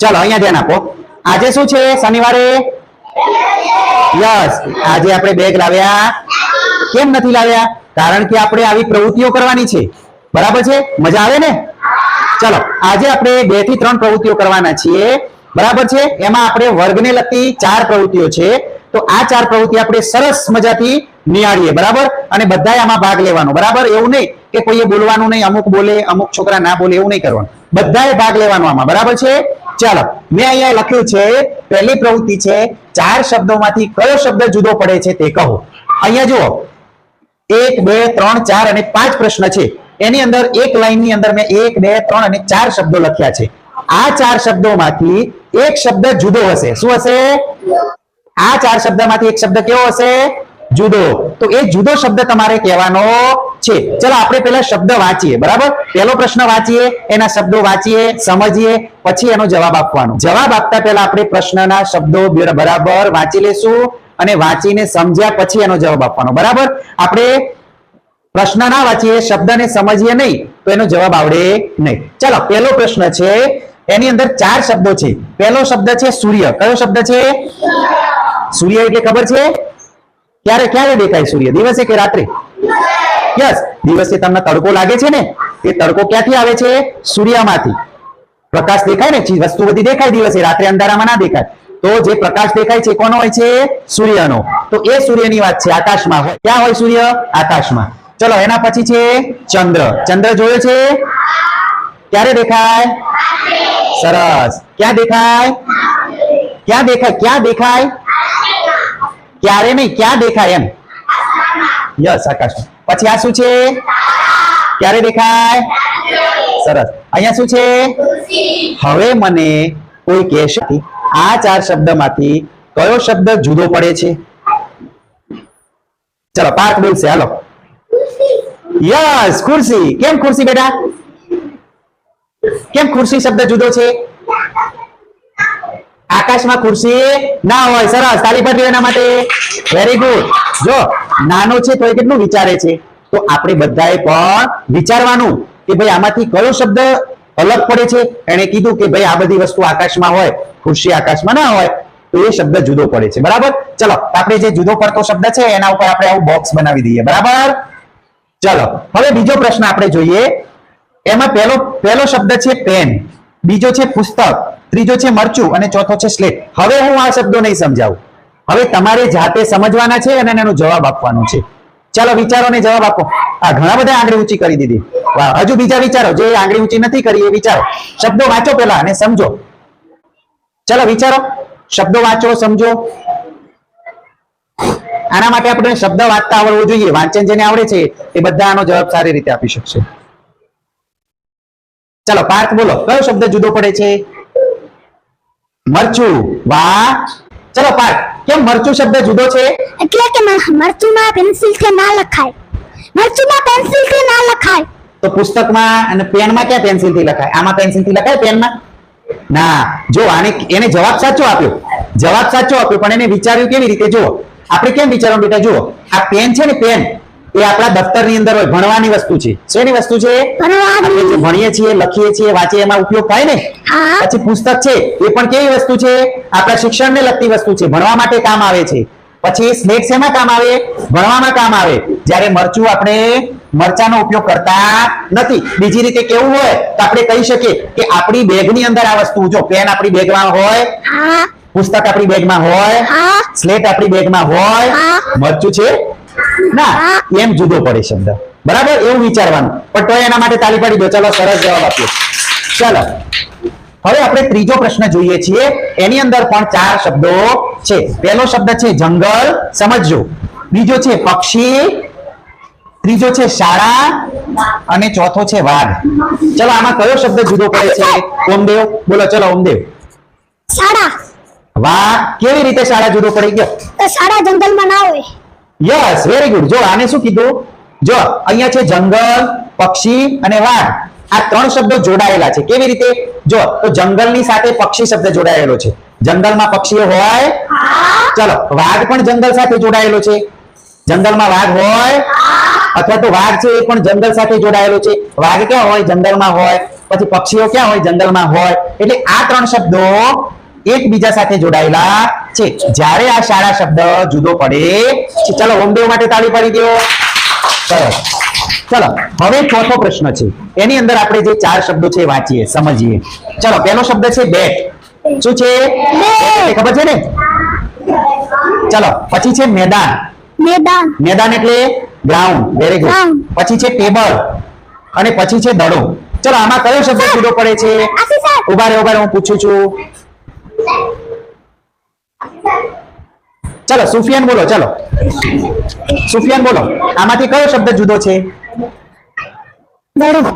ચાલો, અહીંયા ધ્યાન આપો. આજે શું છે? શનિવારે? યસ, આજે આપણે બેગ લાવ્યા. કેમ નથી લાવ્યા? કારણ કે આપણે આવી પ્રવૃત્તિઓ કરવાની છે. બરાબર છે? મજા આવે ને? ચલો, આજે આપણે બેથી ત્રણ પ્રવૃત્તિઓ કરવાના છીએ. બરાબર છે? એમાં આપણે વર્ગને લગતી ચાર પ્રવૃત્તિઓ છે. તો આ ચાર પ્રવૃત્તિ આપણે સરસ મજાથી નિહાળીએ, બરાબર? અને બધાએ આમાં ભાગ લેવાનો, બરાબર? એવું નહીં કે કોઈએ બોલવાનું નહીં, અમુક બોલે, અમુક છોકરા ના બોલે, એવું નહીં કરવાનું. બધાએ ભાગ લેવાનો આમાં, બરાબર છે? ચાલો, મેં અહીંયા લખ્યું છે, પહેલી પ્રવૃત્તિ છે, ચાર શબ્દોમાંથી કયો શબ્દ જુદો પડે છે તે કહો. અહીંયા જુઓ. એક, બે, ત્રણ, ચાર અને પાંચ પ્રશ્ન છે. એની અંદર એક લાઈનની અંદર મેં એક, બે, ત્રણ અને ચાર શબ્દો લખ્યા છે. આ ચાર શબ્દોમાંથી એક શબ્દ જુદો હશે. શું હશે? આ ચાર શબ્દમાંથી એક શબ્દ કેવો હશે? જુદો. તો એ જુદો શબ્દ તમારે કહેવાનો છે. ચલો, આપણે પેલા શબ્દ વાંચીએ, બરાબર? પેલો પ્રશ્ન વાંચીએ, એના શબ્દો વાંચીએ, સમજીએ, પછી એનો જવાબ આપવાનો. જવાબ આપતા પહેલા આપણે પ્રશ્નના શબ્દો બરાબર વાંચી લેશું અને વાંચીને સમજ્યા પછી એનો જવાબ આપવાનો, બરાબર? આપણે પ્રશ્ન ના વાંચીએ, શબ્દને સમજીએ નહીં, તો એનો જવાબ આવડે નહીં. ચલો, પહેલો પ્રશ્ન છે, એની અંદર ચાર શબ્દો છે. પહેલો શબ્દ છે સૂર્ય. કયો શબ્દ છે? સૂર્ય એટલે ખબર છે? ક્યારે ક્યારે દેખાય સૂર્ય? દિવસે કે રાત્રે? યસ દિવસે તમને તડકો લાગે છે ને, એ તડકો ક્યાંથી આવે છે? સૂર્યમાંથી. પ્રકાશ દેખાય ને વસ્તુ બધી દેખાય દિવસે, રાત્રે અંધારામાં ના દેખાય. તો જે પ્રકાશ દેખાય છે, કોનો હોય છે? સૂર્યનો. તો એ સૂર્યની વાત છે, આકાશમાં ક્યાં હોય સૂર્ય? આકાશમાં. ચલો, એના પછી છે ચંદ્ર. ચંદ્ર જોયો છે? ક્યારે દેખાય? સરસ. ક્યાં દેખાય? ક્યાં દેખાય? ક્યાં દેખાય? ક્યારે નહીં, ક્યાં દેખાય એમ? યસ આકાશમાં. પછી આ શું છે? ક્યારે દેખાય? સરસ. અહીંયા શું છે? હવે મને કોઈ કહેશે આ ચાર શબ્દમાંથી કયો શબ્દ જુદો પડે છે? ચલો, પાર્થ બોલશે. હાલો. યસ, ખુરશી. કેમ ખુરશી બેટા? કેમ ખુરશી શબ્દ જુદો છે? આકાશમાં ખુરશી ના હોય, સરસ. તાલી પાડવી એના માટે. વેરી ગુડ જો, નાનો છે તો એ કેટલું વિચારે છે? તો આપણે બધાએ પણ વિચારવાનું કે ભાઈ આમાંથી કયો શબ્દ અલગ પડે છે? એને કીધું કે ભાઈ આ બધી વસ્તુ આકાશમાં હોય, ખુરશી આકાશમાં ના હોય, તો એ શબ્દ જુદો પડે છે. બરાબર? ચલો, આપણે જે જુદો પડતો શબ્દ છે, એના ઉપર આપણે આવું બોક્સ બનાવી દઈએ. બરાબર? ચલો, હવે બીજો પ્રશ્ન આપણે જોઈએ. એમાં પહેલો પહેલો શબ્દ છે પેન બીજો છે પુસ્તક. ત્રીજો છે મરચું અને ચોથો છે સ્લેટ. હવે હું આ શબ્દો નહીં સમજાવું. હવે તમારે જાતે સમજવાના છે અને એનો જવાબ આપવાનો છે. ચાલો વિચારો ને જવાબ આપો. આ ઘણા બધા આંગળી ઊંચી કરી દીધી. હજુ બીજા વિચારો. જે આંગળી ઊંચી નથી કરી એ વિચારો. શબ્દો વાંચો પેલા અને સમજો. ચાલો વિચારો. શબ્દો વાંચો, સમજો. આના માટે આપણે શબ્દ વાંચતા આવડવું જોઈએ. વાંચન જેને આવડે છે એ બધા આનો જવાબ સારી રીતે આપી શકશે. ચાલો પાર્થ બોલો. કયો શબ્દ જુદો પડે છે? મરચું. વાહ. ચલો પાઠ કેમ મરચું શબ્દ જુદો છે? એટલે કે મરચુંમાં પેન્સિલથી ના લખાય. મરચુંમાં પેન્સિલથી ના લખાય. તો પુસ્તકમાં અને પેનમાં ક્યાં પેન્સિલથી લખાય? આમાં પેન્સિલથી લખાય પેનમાં? ના. જો આને એને જવાબ સાચો આપ્યો. જવાબ સાચો આપ્યો પણ એને વિચાર્યું કેવી રીતે? જુઓ. આપણે કેમ વિચારવાનું બેટા? જુઓ. આ પેન છે ને પેન એ આપણા દફતરની અંદર હોય ભણવાની વસ્તુ છે. શેની વસ્તુ છે? ભણીએ છીએ લખીએ છીએ વાંચીએ એમાં ઉપયોગ થાય ને? પછી પુસ્તક છે એ પણ કેવી વસ્તુ છે? આપણા શિક્ષણને લગતી વસ્તુ છે ભણવા માટે કામ આવે છે. પછી સ્લેટ શેમાં કામ આવે? ભણવામાં કામ આવે. જ્યારે મરચું આપણે મરચાનો ઉપયોગ કરતા નથી. બીજી રીતે કેવું હોય તો આપણે કહી શકીએ કે આપણી બેગની અંદર આ વસ્તુ જો પેન આપણી બેગમાં હોય પુસ્તક આપણી બેગમાં હોય સ્લેટ આપણી બેગમાં હોય મરચું છે ના એમ જુદો પડે શબ્દ. બરાબર? એવું વિચારવાનું. પણ તો એના માટે તાલી પાડી દો. ચલો સરસ જવાબ આપ્યો ચલો. હવે આપણે ત્રીજો પ્રશ્ન જોઈએ છીએ. એની અંદર પણ ચાર શબ્દો છે. પહેલો શબ્દ છે જંગલ. સમજજો. બીજો છે પક્ષી. ત્રીજો છે શાળા. અને ચોથો છે વાઘ. ચલો આમાં કયો શબ્દ જુદો પડે છે? ઓમદેવ? બોલો ચલો ઓમદેવ. શાળા. વાહ કેવી રીતે શાળા જુદો પડી ગયો? શાળા જંગલમાં ના હોય. યસ વેરી ગુડ જો આને શું કીધું? જો અહીંયા છે જંગલ પક્ષી અને વાઘ. આ ત્રણ શબ્દો જોડાયેલા છે. કેવી રીતે? જો તો જંગલની સાથે પક્ષી શબ્દ જોડાયેલો છે. જંગલમાં પક્ષીઓ હોય? ચલો વાઘ પણ જંગલ સાથે જોડાયેલો છે. જંગલમાં વાઘ હોય? અથવા તો વાઘ છે એ પણ જંગલ સાથે જોડાયેલો છે. વાઘ ક્યાં હોય? જંગલમાં હોય. પછી પક્ષીઓ ક્યાં હોય? જંગલમાં હોય. એટલે આ ત્રણ શબ્દો એકબીજા સાથે જોડાયેલા છે. જ્યારે આ શાળા શબ્દ જુદો પડે છે. ચલો હોમદેવ માટે તાળી પાડી દો. સરસ ચલો હવે ચોથો પ્રશ્ન છે. એની અંદર આપણે જે ચાર શબ્દો છે વાંચીએ સમજીએ. ચલો પહેલો શબ્દ છે બેટ શું છે? ખબર છે ને? ચલો પછી છે મેદાન. મેદાન. મેદાન એટલે ગ્રાઉન્ડ વેરી ગુડ પછી છે ટેબલ. અને પછી છે દડો. ચલો આમાં કયો શબ્દ જુદો પડે છે? ઊભા રહે ઊભા રહે હું પૂછું છું. ચલો સુફિયાન બોલો ચલો. સુફિયાન બોલો. આમાંથી કયો શબ્દ જુદો છે? દડો.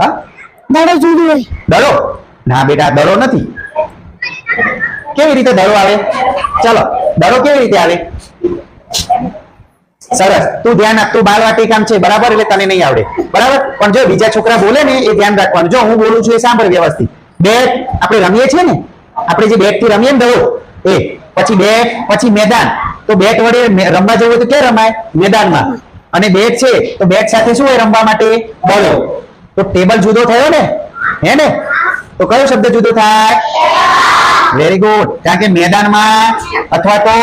હા? દડો જુદો હોય. દડો? ના બેટા દડો નથી. કેવી રીતે દડો આવે? ચલો દડો કેવી રીતે આવે? સરસ. તું ધ્યાન આપ તું બાળવાટિકામ છે બરાબર? એટલે તને નહીં આવડે. બરાબર? પણ જો બીજા છોકરા બોલે ને એ ધ્યાન રાખવાનું. જો હું બોલું છું એ સાંભળ વ્યવસ્થિત. બેટ આપણે રમીએ છીએ ને? આપણે જે બેટથી રમીએ ને દડો એ પછી બેટ પછી મેદાન. તો બેટ વડે રમવા જવું તો ક્યાં રમાય? મેદાનમાં. અને બેટ છે તો બેટ સાથે શું હોય રમવા માટે? બોલો. તો ટેબલ જુદો થયો ને? હે ને? તો કયો શબ્દ જુદો થાય? વેરી ગુડ કારણ કે મેદાનમાં અથવા તો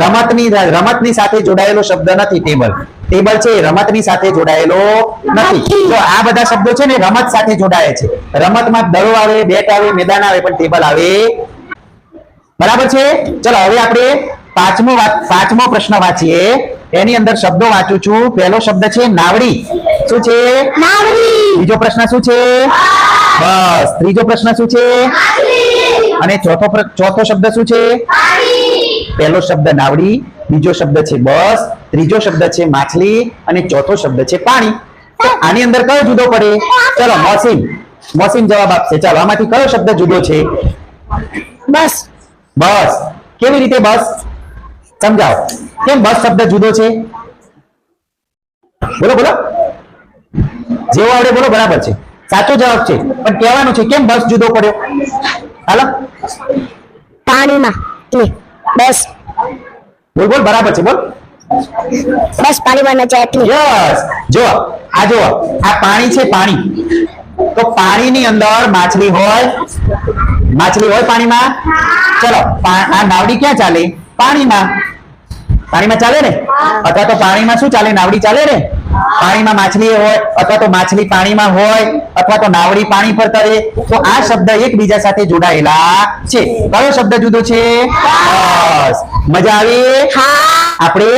રમતની રમતની સાથે જોડાયેલો શબ્દ નથી ટેબલ. ટેબલ છે રમતની સાથે જોડાયેલો નથી. તો આ બધા શબ્દો છે ને રમત સાથે જોડાય છે. રમતમાં દડો આવે બેટ આવે મેદાન આવે પણ ટેબલ આવે બરાબર છે? ચલો હવે આપણે પાંચમો પાંચમો પ્રશ્ન વાંચીએ. એની અંદર શબ્દો વાંચું છું. પહેલો શબ્દ છે નાવડી. શું છે? બીજો પ્રશ્ન શું છે? બસ. ત્રીજો પ્રશ્ન શું છે? અને ચોથો ચોથો શબ્દ શું છે? પહેલો શબ્દ નાવડી બીજો શબ્દ છે બસ ત્રીજો શબ્દ છે માછલી અને ચોથો શબ્દ છે પાણી. આની અંદર કયો જુદો પડે? ચલો મોસીમ મોસીમ જવાબ આપશે. ચાલો આમાંથી કયો શબ્દ જુદો છે? બસ. બસ. કેવી રીતે બસ? સમજાવો. કેમ બસ શબ્દ જુદો છે? બોલો બોલો. જેવો આવડે બોલો બરાબર છે. સાચો જવાબ છે. પણ કહેવાનું છે કેમ બસ જુદો પડ્યો? હાલો. પાણીમાં. બસ. બોલ બોલ બરાબર છે બોલ. બસ પાણીમાં નચાય એટલે. યસ. જો આ જો આ પાણી છે પાણી. તો પાણીની અંદર માછલી હોય માછલી હોય પાણીમાં? ચલો આ નાવડી ક્યાં ચાલે? પાણીમાં. પાણીમાં ચાલે ને? અથવા તો પાણીમાં શું ચાલે? નાવડી ચાલે ને? પાણીમાં માછલી હોય અથવા તો માછલી પાણીમાં હોય અથવા તો નાવડી પાણી પર તરે. તો આ શબ્દ એકબીજા સાથે જોડાયેલા છે. કયો શબ્દ જુદો છે? બસ મજા આવી? આપણે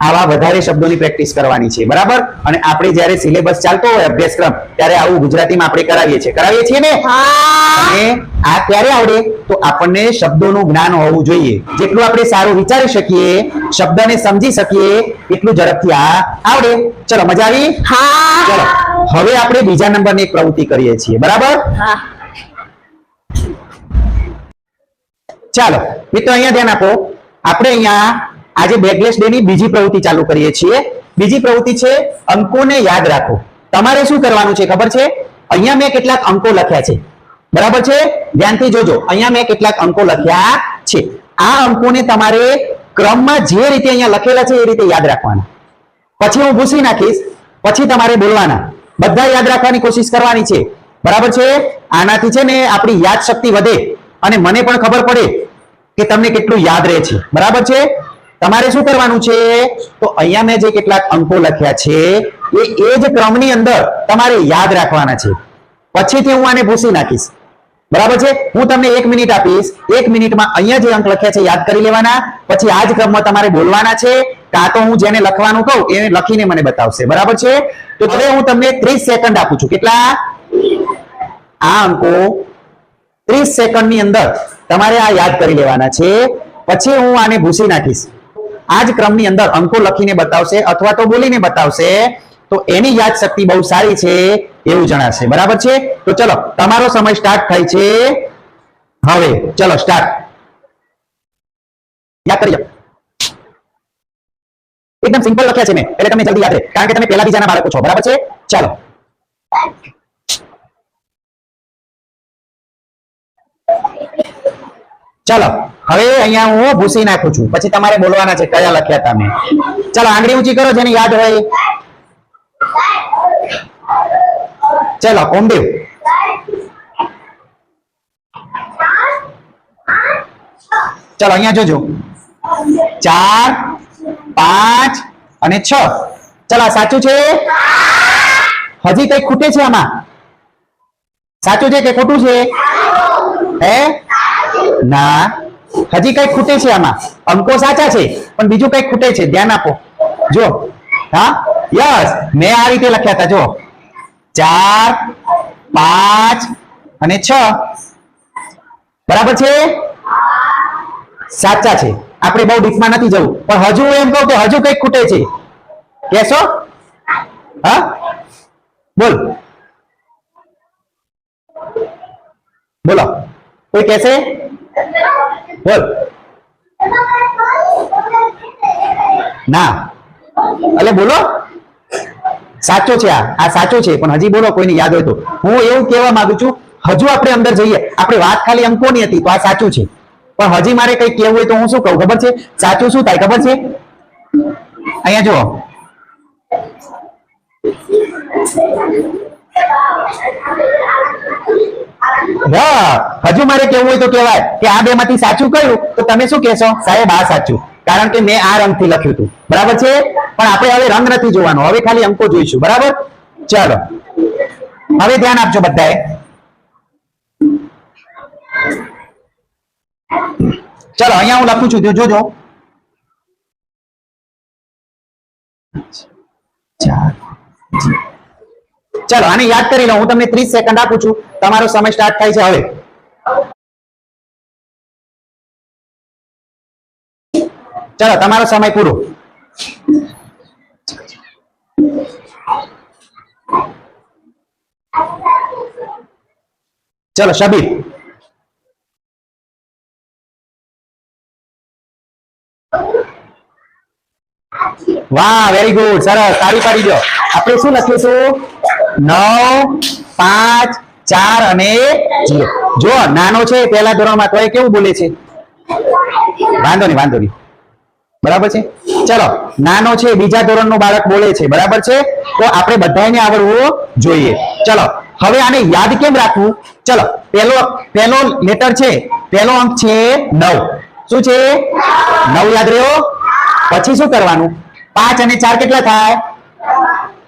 આવા વધારે શબ્દોની પ્રેક્ટિસ કરવાની છે. બરાબર? અને આપણે જ્યારે સિલેબસ ચાલતો હોય અભ્યાસક્રમ ત્યારે આવું ગુજરાતીમાં આપણે કરાવીએ છીએ. કરાવીએ છીએ ને? અને આ ક્યારે આવડે? તો આપણને શબ્દોનું જ્ઞાન હોવું જોઈએ. જેટલું આપણે સારું વિચારી શકીએ શબ્દને સમજી શકીએ એટલું ઝડપથી આ આવડે. ચલો મજા આવી? હા. ચલો હવે આપણે બીજા નંબરની એક પ્રવૃત્તિ કરીએ છીએ. બરાબર? ચાલો મિત્રો અહીંયા ધ્યાન આપો. આપણે અહીંયા આજે બેકલેસ ડે ની બીજી પ્રવૃત્તિ ચાલુ કરીએ છીએ. બીજી પ્રવૃત્તિ છે અંકોને યાદ રાખો. તમારે શું કરવાનું છે ખબર છે? અહીંયા મેં કેટલાક અંકો લખ્યા છે. બરાબર છે? ધ્યાનથી જોજો. અહીંયા મેં કેટલાક અંકો લખ્યા છે. આ અંકોને તમારે ક્રમમાં જે રીતે અહીંયા લખેલા છે એ રીતે યાદ રાખવાના. પછી હું ભૂસી નાખીશ. પછી તમારે બોલવાના. બધા યાદ રાખવાની કોશિશ કરવાની છે. બરાબર છે? આનાથી છે ને આપણી યાદ શક્તિ વધે. અને મને પણ ખબર પડે કે તમને કેટલું યાદ રહે છે. બરાબર છે? તમારે શું કરવાનું છે? તો અહીંયા મેં જે કેટલાક અંકો લખ્યા છે, એ એ જ ક્રમની અંદર તમારે યાદ રાખવાના છે. પછીથી હું આને ભૂસી નાખીશ. બરાબર છે? હું તમને એક મિનિટ આપીશ. એક મિનિટમાં અહીંયા જે અંક લખ્યા છે, યાદ કરી લેવાના. પછી આ જ ક્રમમાં તમારે બોલવાના છે. કાં તો હું જેને લખવાનું કહું, એને લખીને મને બતાવશે. બરાબર છે? તો હવે હું તમને ત્રીસ સેકન્ડ આપું છું. કેટલા? આ અંકો ત્રીસ સેકન્ડની અંદર તમારે આ યાદ કરી લેવાના છે. પછી હું આને ભૂસી નાખીશ. આ ક્રમની અંદર અંકો લખીને બતાવશે અથવા તો બોલીને બતાવશે, તો એની યાદ શક્તિ બહુ સારી છે એવું જણાશે. બરાબર છે? તો ચલો, તમારો સમય સ્ટાર્ટ થાય છે. હવે, ચલો સ્ટાર્ટ યાદ કરી એકદમ સિમ્પલ લખ્યા છે મેં, એટલે તમે જલ્દી યાદ રહે, કારણ કે તમે પહેલા બીજાના બાળકો છો. બરાબર છે? ચાલો. ચાલો. હવે અહીંયા હું ભૂસી નાખું છું. પછી તમારે બોલવાના છે કયા લખ્યા તમે. ચાલો, આંગળી ઊંચી કરો, જેને યાદ હોય. ચલો, કોમદેવ. ચલો, અહીંયા જોજો. ચાર, પાંચ અને છ. ચલો સાચું છે? હજી કઈ ખૂટે છે આમાં? સાચું છે કે ખોટું છે? હે? ના. હજી કઈ ખૂટે છે આમાં. અંકો સાચા છે, પણ બીજું કઈ ખૂટે છે. ધ્યાન આપો. જો. હા? યસ. મેં આ રીતે લખ્યા હતા. જો. ચાર, પાંચ અને છ. બરાબર છે? સાચા છે. આપણે બહુ ડીપમાં નથી જવું. પણ હજુ એમ કહું કે હજુ કંઈક ખૂટે છે. કેશો હા? બોલ. બોલો. કોઈ કહેશે? બોલ. ના. એટલે બોલો. સાચો છે આ. આ સાચો છે, પણ હજી બોલો, કોઈને યાદ હોય તો. હું એવું કહેવા માંગુ છું, હજુ આપણે અંદર જઈએ. આપણી વાત ખાલી અંકોની હતી? તો આ સાચું છે. પણ હજી મારે કઈ કહેવું હોય તો હું શું કહું? ખબર છે? સાચું શું થાય? ખબર છે? અહીંયા જુઓ. હજુ મારે કેવું હોય તો કહેવાય કે આ બે માંથી સાચું કયું? તો તમે શું કહેશો? સાહેબ, આ સાચું. કારણ કે મેં આ રંગથી લખ્યું હતું. બરાબર છે? પણ આપણે હવે રંગ નથી જોવાનો. હવે ખાલી અંકો જોઈશું. બરાબર? ચાલો. હવે ધ્યાન આપજો બધાએ. ચલો, અહીંયા હું લખું છું. જોજો ચાર ચલો, આને યાદ કરી લો, હું તમને 30 સેકન્ડ આપું છું. તમારો સમય સ્ટાર્ટ થાય છે હવે. ચાલો, તમારો સમય પૂરો. ચલો, શબીર. વાહ વેરી ગુડ સરસ. તાળી પાડી દો. આપણે શું લખીશું? નવ, પાંચ, ચાર અને જીરો. જો નાનો છે, પહેલા ધોરણમાં તો એ કેવું બોલે છે? વાંધો નહીં વાંધો નહીં. બરાબર છે? ચલો, નાનો છે, બીજા ધોરણનું બાળક બોલે છે. બરાબર છે? તો આપણે બધાને આવડવું જોઈએ. ચલો, હવે આને યાદ કેમ રાખવું? ચલો, પહેલો પહેલો લેટર છે, પહેલો અંક છે નવ. શું છે? નવ યાદ રહ્યો? પછી શું કરવાનું? પાંચ અને ચાર કેટલા થાય?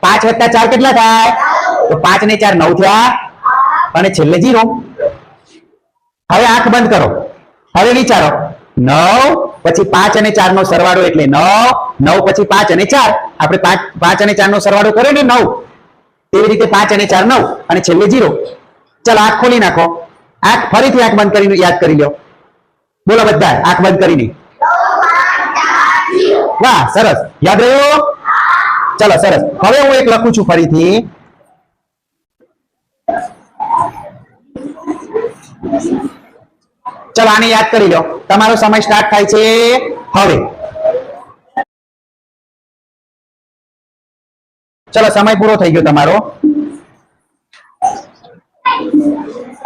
પાંચ વત્તા ચાર કેટલા થાય? તો પાંચ ને ચાર નવ થયા. અને છેલ્લે જીરો. હવે આંખ બંધ કરો. હવે વિચારો. નવ પછી પાંચ અને ચાર નો સરવાળો એટલે નવ. નવ પછી પાંચ અને ચાર. આપણે પાંચ અને ચાર નો સરવાળો કર્યો ને નવ. તેવી રીતે પાંચ અને ચાર નવ. અને છેલ્લે જીરો. ચાલો આંખ ખોલી નાખો. આંખ ફરીથી આંખ બંધ કરીને યાદ કરી લો. બોલો બધા, આંખ બંધ કરીને. વાહ, સરસ. યાદ રહ્યો? ચલો, સરસ. હવે હું એક લખું છું ફરીથી. ચલો, આને યાદ કરી લો. તમારો સમય સ્ટાર્ટ થાય છે. હવે. ચલો, સમય પૂરો થઈ ગયો તમારો.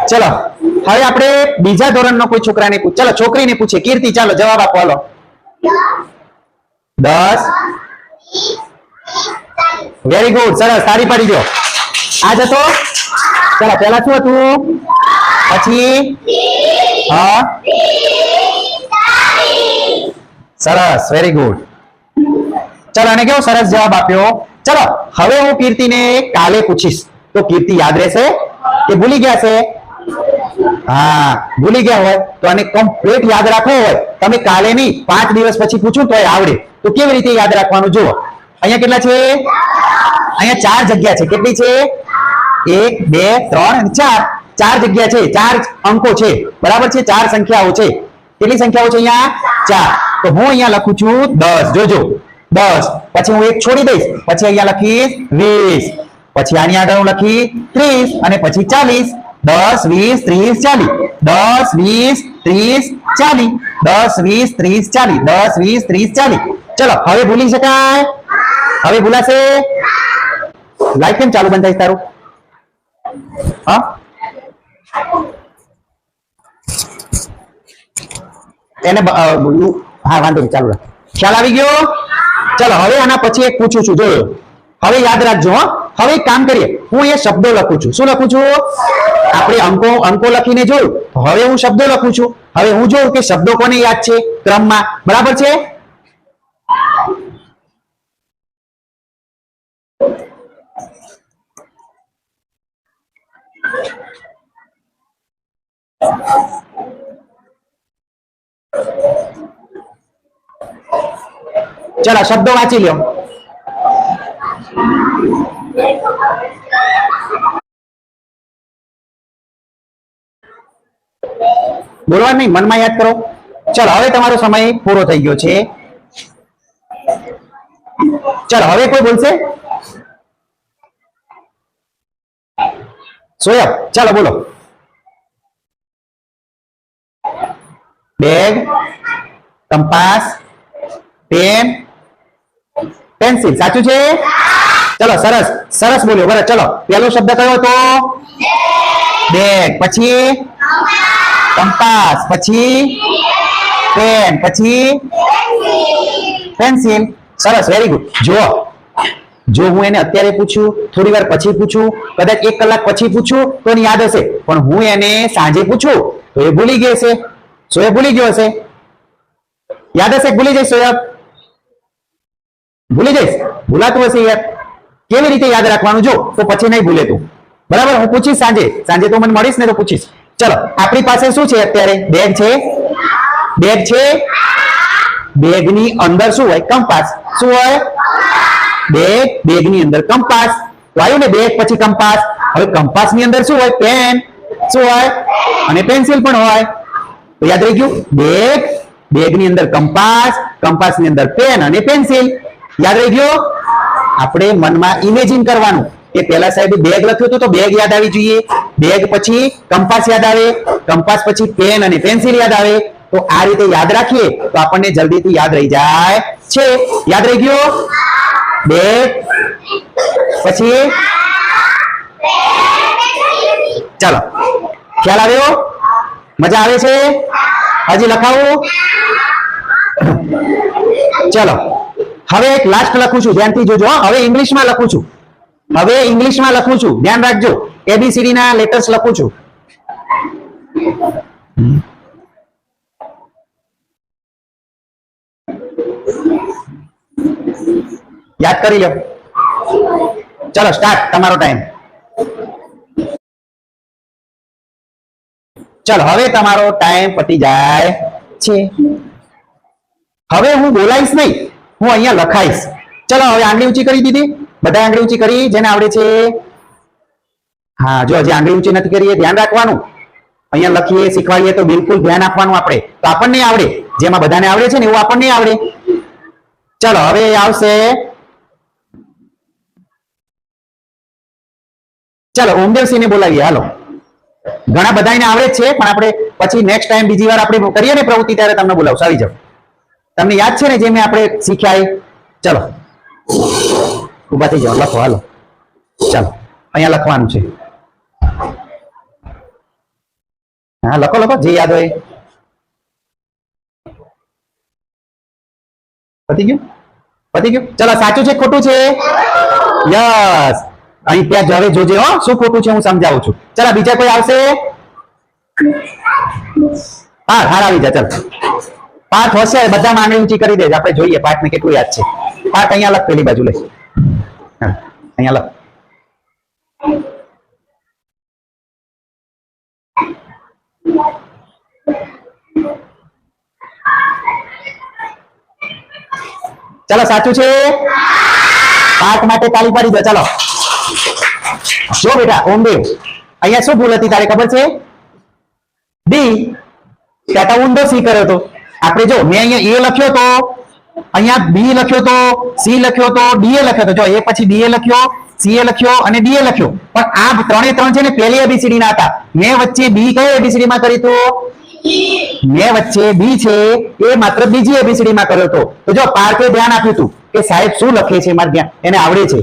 ચલો, હવે આપણે બીજા ધોરણનો કોઈ છોકરાને ચલો, છોકરીને પૂછે કીર્તિ, ચાલો, જવાબ આપો, હાલો. દસ. વેરી ગુડ સરસ. તારી પડી ગયો આ જતો ચલો પેલા શું હતું? પછી? હા? સરસ. વેરી ગુડ ચલો અને કેવો સરસ જવાબ આપ્યો? ચલો, હવે હું કીર્તિને કાલે પૂછીશ. તો કીર્તિ યાદ રહેશે કે ભૂલી ગયા છે? હા, ભૂલી ગયા હોય તો આને કમ્પ્લીટ યાદ રાખવો હોય. તમે કાલે નહીં, પાંચ દિવસ પછી પૂછું તો આવડે. તો કેવી રીતે યાદ રાખવાનું? જુઓ. અહીંયા કેટલા છે? અહીંયા ચાર જગ્યા છે. કેટલી છે? એક, બે, ત્રણ અને ચાર. ચાર જગ્યા છે. ચાર અંકો છે. બરાબર છે? ચાર સંખ્યાઓ છે. કેટલી સંખ્યાઓ છે અહીંયા? ચાર. તો હું અહીંયા લખું છું દસ. જોજો. દસ. પછી હું એક છોડી દઈશ. પછી અહીંયા લખીશ વીસ. પછી આની આગળ હું લખી ત્રીસ અને પછી ચાલીસ. દસ, વીસ, ત્રીસ, ચાલીસ. દસ, વીસ, ત્રીસ, ચાલીસ. દસ, વીસ, ત્રીસ, ચાલીસ. દસ, વીસ, ત્રીસ, ચાલીસ. ચલો, હવે ભૂલી શકાય? હવે ભૂલાશે. લાઈટ કેમ ચાલુ બંધ થાય તારું? હા? એને હા, વાંધો નહીં, ચાલુ રાખ. ખ્યાલ આવી ગયો? ચલો, હવે આના પછી એક પૂછું છું, જોયો. હવે યાદ રાખજો હવે એક કામ કરીએ. હું એ શબ્દો લખું છું. શું લખું છું? આપણે અંકો અંકો લખીને જોયું. હવે હું શબ્દો લખું છું. હવે હું જોઉં કે શબ્દો કોને યાદ છે ક્રમમાં? બરાબર છે? ચલો, શબ્દો વાંચી લ્યો. બોલવા નહીં, મનમાં યાદ કરો. ચલો, હવે તમારો સમય પૂરો થઈ ગયો છે. ચલો, હવે કોઈ બોલશે? સોયબ ચાલો બોલો. Bag compass pen pencil. સાચું છે? ચલો સરસ સરસ બોલ્યો. બરાબર ચલો. પહેલો શબ્દ કયો હતો? બેગ. પછી? કંપાસ. પછી? પેન. પછી? પેન્સિલ. સરસ વેરી ગુડ જુઓ. જો હું એને અત્યારે પૂછું, થોડી વાર પછી પૂછું, કદાચ એક કલાક પછી પૂછું, તો એને યાદ હશે. પણ હું એને સાંજે પૂછું, તો એ ભૂલી ગયો હશે. એ ભૂલી ગયો હશે. યાદ હશે ભૂલી જઈશ સોયબ ભૂલી જઈશ? ભૂલાતું હશે યાર. કેવી રીતે યાદ રાખવાનું? જો, તો પછી નહીં ભૂલે તું. બરાબર? હું પૂછીશ સાંજે. સાંજે તો મને મળીશ ને તો પૂછીશ. ચલો, આપણી પાસે શું છે અત્યારે? બેગ છે? બેગ છે? બેગની અંદર શું હોય? કંપાસ. શું હોય? બેગ, બેગની અંદર કંપાસ. તો ને બેગ પછી કંપાસ. હવે કંપાસની અંદર શું હોય? પેન. શું હોય? અને પેન્સિલ પણ હોય. તો યાદ રહી ગયું બેગની અંદર કંપાસ, કંપાસની અંદર પેન અને પેન્સિલ. યાદ રહી ગયો આપણે મનમાં ઇમેજિન કરવાનું કે પેલા સાહેબ બેગ લખ્યું હતું તો બેગ યાદ આવી જોઈએ. બેગ પછી કંપાસ યાદ આવે, કંપાસ પછી પેન અને પેન્સિલ યાદ આવે. તો આ રીતે યાદ રાખીએ તો આપણને જલ્દીથી યાદ રહી જાય છે. યાદ રહી ગયો બેગ પછી? ચાલો. ખ્યાલ આવ્યો? મજા આવે છે? હજી લખાવું? ચલો. હવે એક લાસ્ટ લખું છું, ધ્યાનથી જોજો. હવે ઇંગ્લિશમાં લખું છું. હવે ઇંગ્લિશમાં લખું છું. ધ્યાન રાખજો. એબીસીડી ના લેટર્સ લખું છું. યાદ કરી લો ચલો સ્ટાર્ટ તમારો ટાઈમ ચલો હવે તમારો ટાઈમ પતી જાય. છે. હવે હું બોલાઈશ નહીં હું અહીંયા લખાઈશ. ચલો હવે આંગળી ઊંચી કરી દીધી. બધા આંગળી ઊંચી કરી જેને આવડે છે. હા જો હજી આંગળી ઊંચી નથી કરી ધ્યાન રાખવાનું. અહીંયા લખીએ શીખવાડીએ તો બિલકુલ ધ્યાન આપવાનું આપણે. તો આપણને આવડે. જેમાં બધાને આવડે છે ને એવું આપણને આવડે. ચલો હવે આવશે. ચલો ઓમદેવસિંહને બોલાવીએ. હાલો. ઘણા બધાને આવડે છે, પણ આપણે પછી નેક્સ્ટ ટાઈમ બીજી વાર આપણે કરીએ ને પ્રવૃત્તિ, ત્યારે તમને બોલાવશો. આવી જાઓ. તમને યાદ છે ને જે મેં આપણે શીખ્યા ચલો. ઊભા થઈ જાઓ. લખો, હાલો. ચાલો. અહીંયા લખવાનું છે. હા, લખો લખો, જે યાદ હોય પતી ગયું? પતી ગયું? ચલો, સાચું છે ખોટું છે? યસ. અહીં ત્યાં જવે જોજે હો, શું ખોટું છે હું સમજાવું છું. ચલો બીજા કોઈ આવશે? હા હાર આવી જા, ચાલ. પાઠ હશે, બધા માંગણી ઊંચી કરી દેજો. આપણે જોઈએ પાઠ ને કેટલું યાદ છે. પાઠ અહીંયા લખ, પેલી બાજુ લે અહીંયા લખ. ચાલો, સાચું છે? પાઠ માટે તાળી પાડી દો, ચાલો. જો બેટા ઓમદેવ અહીંયા શું ભૂલ હતી, તારે ખબર છે? ડી ટાટા ઊંધો સી કર્યો હતો. આપણે જો, મેં અહીંયા એ લખ્યો તો, અહીંયા બી લખ્યો તો, સી લખ્યો તો ડીએ લખ્યો તો. જો એ પછી ડીએ લખ્યો સીએ લખ્યો અને ડીએ લખ્યો. પણ આ ત્રણે ત્રણ છે ને, પહેલી એબીસીડી ના હતા. મેં વચ્ચે બી કઈ એબીસીડી માં કરી તો? મેં વચ્ચે બી છે, એ માત્ર બીજી એબીસીડી માં કર્યો હતો. તો જો, પાર્કે ધ્યાન આપ્યું હતું. કે સાહેબ શું લખે છે મારે ત્યાં? એને આવડે છે.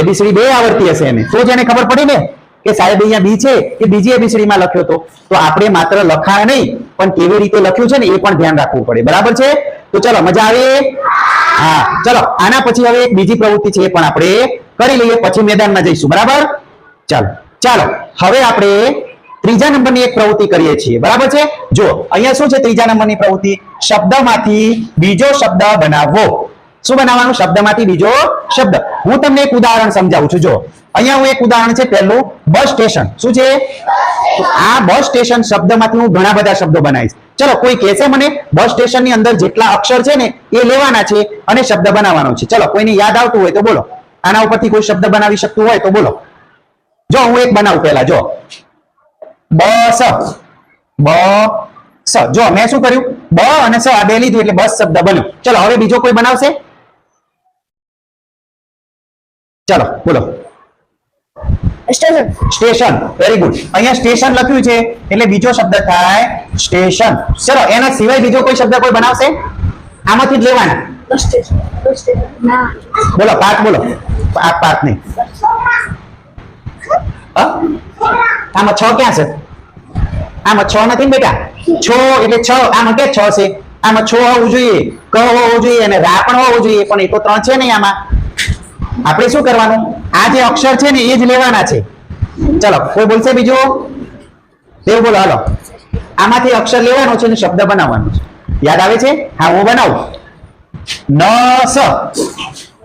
એબીસીડી બે આવડતી હશે એને. તો જ એને ખબર પડી ને કે સાહેબ અહીંયા બી છે એ બીજી એબીસીડીમાં લખ્યો તો. તો આપણે માત્ર લખાણ નહીં, પણ કેવી રીતે લખ્યું છે ને એ પણ ધ્યાન રાખવું પડે. બરાબર છે? તો ચલો, મજા આવે? હા, ચલો, આના પછી હવે એક બીજી પ્રવૃત્તિ છે એ પણ આપણે કરી લઈએ. પછી મેદાનમાં જઈશું. બરાબર? ચાલો ચાલો. હવે આપણે ત્રીજા નંબરની એક પ્રવૃત્તિ કરીએ છીએ. બરાબર છે? જો અહીંયા શું છે ત્રીજા નંબરની પ્રવૃત્તિ? શબ્દમાંથી બીજો શબ્દ બનાવવો શું બનાવવાનું? શબ્દમાંથી બીજો શબ્દ. હું તમને એક ઉદાહરણ સમજાવું છું. જો, અહીંયા હું એક ઉદાહરણ છે પહેલું, બસ સ્ટેશન. શું છે? આ બસ સ્ટેશન શબ્દમાંથી હું ઘણા બધા શબ્દો બનાવીશ. ચલો, કોઈ કહેશે મને, બસ સ્ટેશનની અંદર જેટલા અક્ષર છે ને, એ લેવાના છે અને શબ્દ બનાવવાનો છે. ચલો, કોઈને યાદ આવતું હોય તો બોલો. આના ઉપરથી કોઈ શબ્દ બનાવી શકતું હોય તો બોલો. જો, હું એક બનાવું પહેલા, જો. બસ. બ સ જો, મેં શું કર્યું? બ અને સ આ બે લીધું એટલે બસ શબ્દ બન્યો. ચલો, હવે બીજો કોઈ બનાવશે? ચલો બોલો. સ્ટેશન. સ્ટેશન વેરી ગુડ અહીંયા સ્ટેશન લખ્યું છે એટલે બીજો શબ્દ થાય સ્ટેશન. ચલો એના સિવાય બીજો કોઈ શબ્દ કોઈ બનાવશે? આમાંથી જ લેવાના. બોલો પાઠ બોલો. આ પાઠ નહીં. આમાં છ ક્યાં છે? આમાં છ નથી ને બેટા? છ એટલે છ આમાં કે છ છે? આમાં છ હોવું જોઈએ ક હોવું જોઈએ અને રા પણ હોવું જોઈએ પણ એ તો ત્રણ છે નહીં આમાં. આપણે શું કરવાનું? આ જે અક્ષર છે ને એ જ લેવાના છે. ચલો કોઈ બોલશે બીજું? દેવ બોલો હાલો. આમાંથી અક્ષર લેવાનો છે અને શબ્દ બનાવવાનો છે. યાદ આવે છે? હા હું બનાવું. ન સ.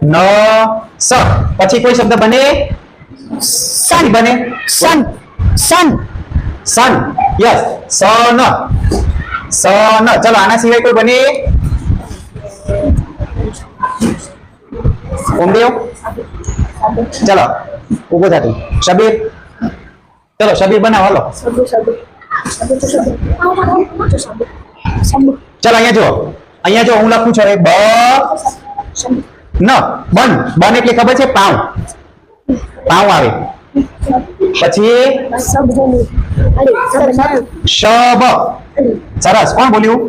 ન સ. પછી કોઈ શબ્દ બને? સન. બને? સન. સન. સન. યસ. સ ન. સ ન. ચલો આના સિવાય કોઈ બને? ઓમદેવ ચલો ઊભો થતું શબીર? ચલો શબીર બનાવો હાલો. ચલો અહીંયા જો અહીંયા જો હું લખું છું બ ન બન. બન એટલે ખબર છે? પાઉ. પાઉ આવે. પછી? શબ. સરસ. કોણ બોલ્યું?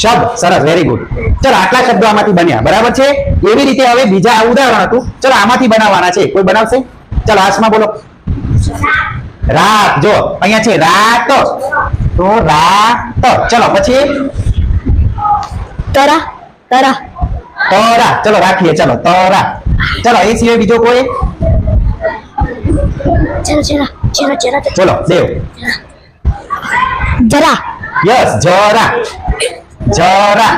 શબ સરસ વેરી ગુડ ચલો આટલા શબ્દો આમાંથી બન્યા. બરાબર છે? એવી રીતે હવે બીજા ઉદાહરણ હતું. ચલો આમાંથી બનાવવાના છે. કોઈ બનાવશે? ચલો હાથમાં બોલો. રાત જો અહીંયા છે રાત. તો રાત. ચલો પછી? તરા તરા. તરા. ચલો રાખીએ ચલો તરા. ચલો એ સિવાય બીજો કોઈ? ચલો દેવ. જરા. યસ જરા. જરા.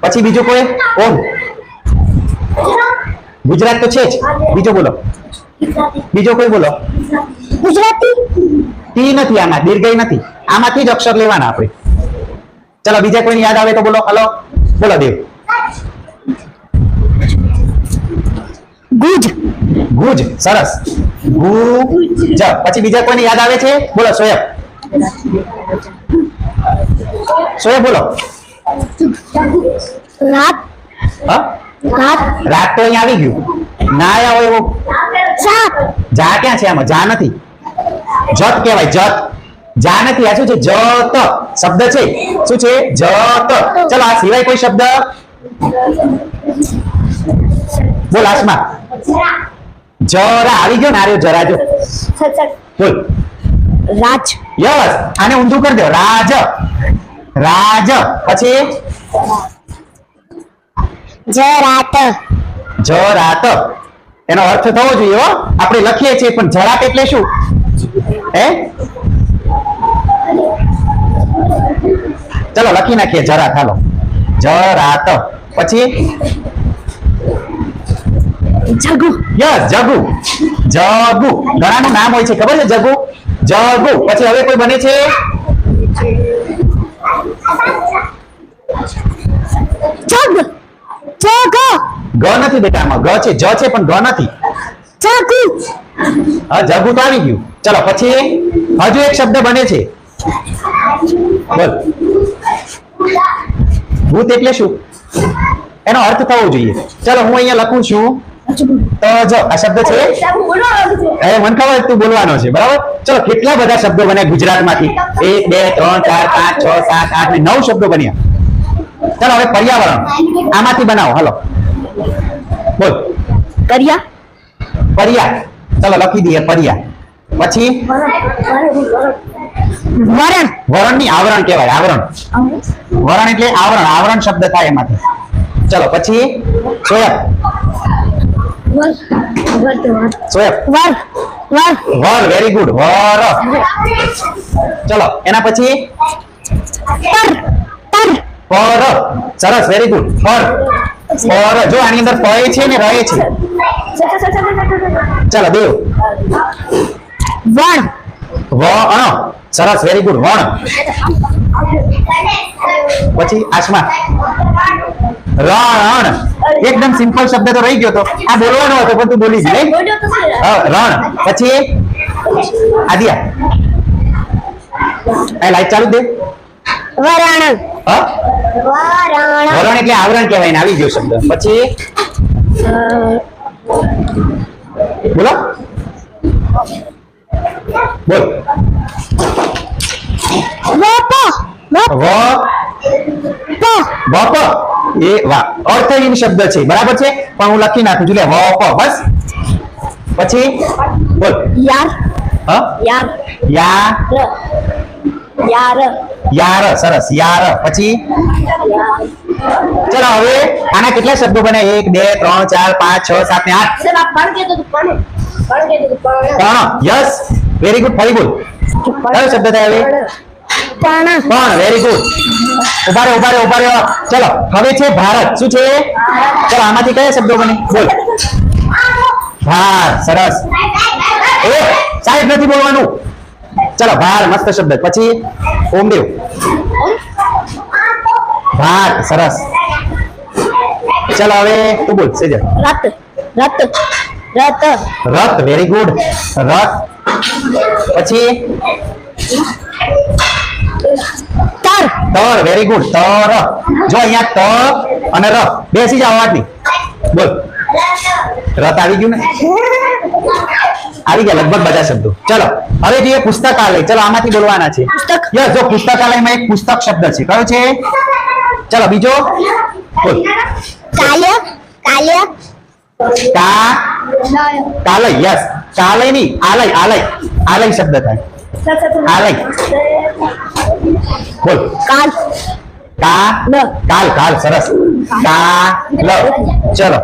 પછી બીજું કોઈ? ઓમ ગુજરાત તો છે જ. બીજો બોલો. બીજો કોઈ બોલો? ગુજરાતી. ટી નથી આમાં દીર્ઘય નથી. આમાંથી જ અક્ષર લેવાના આપણે. ચલો બીજા કોઈને યાદ આવે તો બોલો. હલો બોલો દેવ. ગુજ. ગુજ સરસ. ગુજ. પછી બીજા કોઈને યાદ આવે છે? બોલો સોયબ. સોયબ બોલો. રાત. હા? રાત. રાત તો અહીંયા આવી ગયું. ના આયા હોય એવો? સાત જા ક્યાં છે આમાં? જા નથી. જત કહેવાય જત. જા નથી આ શું છે? જત. શબ્દ છે. શું છે? જત. ચલો આ સિવાય કોઈ શબ્દ? બોલ આસમા જરા આવી ગયો ને આર્યો જરા જો. બોલ. રાજ. યસ આને ઊંધું કરી દો. રાજ. રાજ. પછી? જરાત જરાત એનો અર્થ થવો જોઈએ હો. આપણે લખીએ છીએ પણ જરાત એટલે શું? હે? ચલો લખી નાખીએ જરાત હાલો. જરાત પછી? જગુ. યસ જગુ. જગુ. ઘણાનું નામ હોય છે ખબર છે જગુ? જગુ. પછી હવે કોઈ બને છે? જગ જગ. ગ નથી બેટા આમાં. ગ છે જ છે પણ ગ નથી. જગુ. હા જગુ તો આવી ગયું. ચલો પછી હજુ એક શબ્દ બને છે. બોલ. ભૂત એટલે શું? એનો અર્થ થવો જોઈએ. ચલો હું અહીંયા લખું છું. તો જો આ શબ્દ છે? એ મને ખબર તું બોલવાનો છે બરાબર? ચલો કેટલા બધા શબ્દો બન્યા ગુજરાતમાંથી? એક બે ત્રણ ચાર પાંચ છ સાત આઠ નવ શબ્દો બન્યા. ચલો હવે પર્યાવરણ. આમાંથી બનાવો હાલો. બોલ. કર્યા પર્યા. ચાલો લખી દઈએ પર્યા. પછી? વરણ. વરણની આવરણ કહેવાય આવરણ. વરણ એટલે આવરણ આવરણ શબ્દ થાય એમાંથી. ચલો પછી? સોયબ. સોએબ વર વર. વર. વેરી. ગુડ વર. ચલો એના પછી? પર. પર સરસ વેરી ગુડ પર પર જો આની અંદર પય છે ને રહે છે. ચાલો દેવ વણ. વણ સરસ વેરી ગુડ વણ. પછી આસમા રણ. એકદમ સિમ્પલ શબ્દ તો રહી ગયો તો. આ બોલવાનો હતો પણ તું બોલી નહીં? રણ. પછી આદિયા. એ લાઈટ ચાલુ દે. વરાણ. એટલે આવરણ કહેવાય ને આવી ગયો શબ્દ. પછી? બોલો. બોલ. વપ. વ. અર્થહીન શબ્દ છે. બરાબર છે? પણ હું લખી નાખું છું લે વપ. બસ. પછી? બોલ. યાર. હ? યાર. યા. યાર. યાર સરસ યાર. પછી? ચલો હવે આના કેટલા શબ્દો બને? એક બે ત્રણ ચાર પાંચ છ સાત ને આઠ. ત્રણ યસ. વેરી ગુડ ફરી બોલ. કયો શબ્દ થાય હવે? પણ. પણ વેરી ગુડ ઊભા રહો ઊભા રહો ઊભા ચલો હવે છે ભારત. શું છે? ચલો આમાંથી કયા શબ્દો બને? બોલ. ભાર સરસ. એ સાહેબ નથી બોલવાનું. ચલો ભાર મસ્ત શબ્દ. પછી ઓમદેવ ભાર સરસ. ચલો હવે તું બોલ સેજલ રત રત રત. રત વેરી ગુડ રત. પછી તર. તર વેરી ગુડ તર. જો અહીંયા ત અને ર. બેસી જાવ વાતની બોલ. રથ આવી ગયું ને? આવી ગયા લગભગ બધા શબ્દો. ચલો હવે જોઈએ પુસ્તકાલય. ચલો આમાંથી બોલવાના છે. યસ જો પુસ્તકાલયમાં એક પુસ્તક શબ્દ છે. કયો છે? ચલો બીજો. કાલ્ય કાલ્ય. કા કાલય યસ. કાલય નહીં આલય આલય. આલય શબ્દ થાય. આલય. બોલ. કાલ. કા કાલ કાલ સરસ. કા લ ચલો.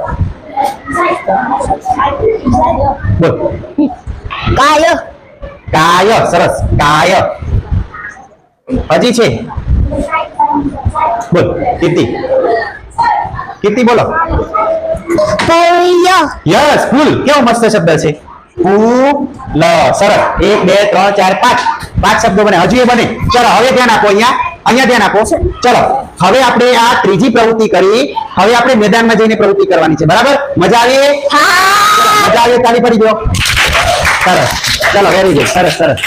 કાય. કાય સરસ કાય. હજી છે? બોલ કીર્તિ. કીર્તિ બોલો. યસ ફૂલ. કેવો મસ્ત શબ્દ છે? સરસ. એક બે ત્રણ ચાર પાંચ. પાંચ શબ્દો બને. હજુ એ બને. ચલો હવે ધ્યાન આપો અહીંયા. અહીંયા ધ્યાન આપો છે. ચલો હવે આપણે આ ત્રીજી પ્રવૃત્તિ કરી. હવે આપણે મેદાનમાં જઈને પ્રવૃત્તિ કરવાની છે. બરાબર? મજા આવી મજા આવી તાળી પડી ગયો સરસ. ચલો વેરી ગુડ સરસ સરસ.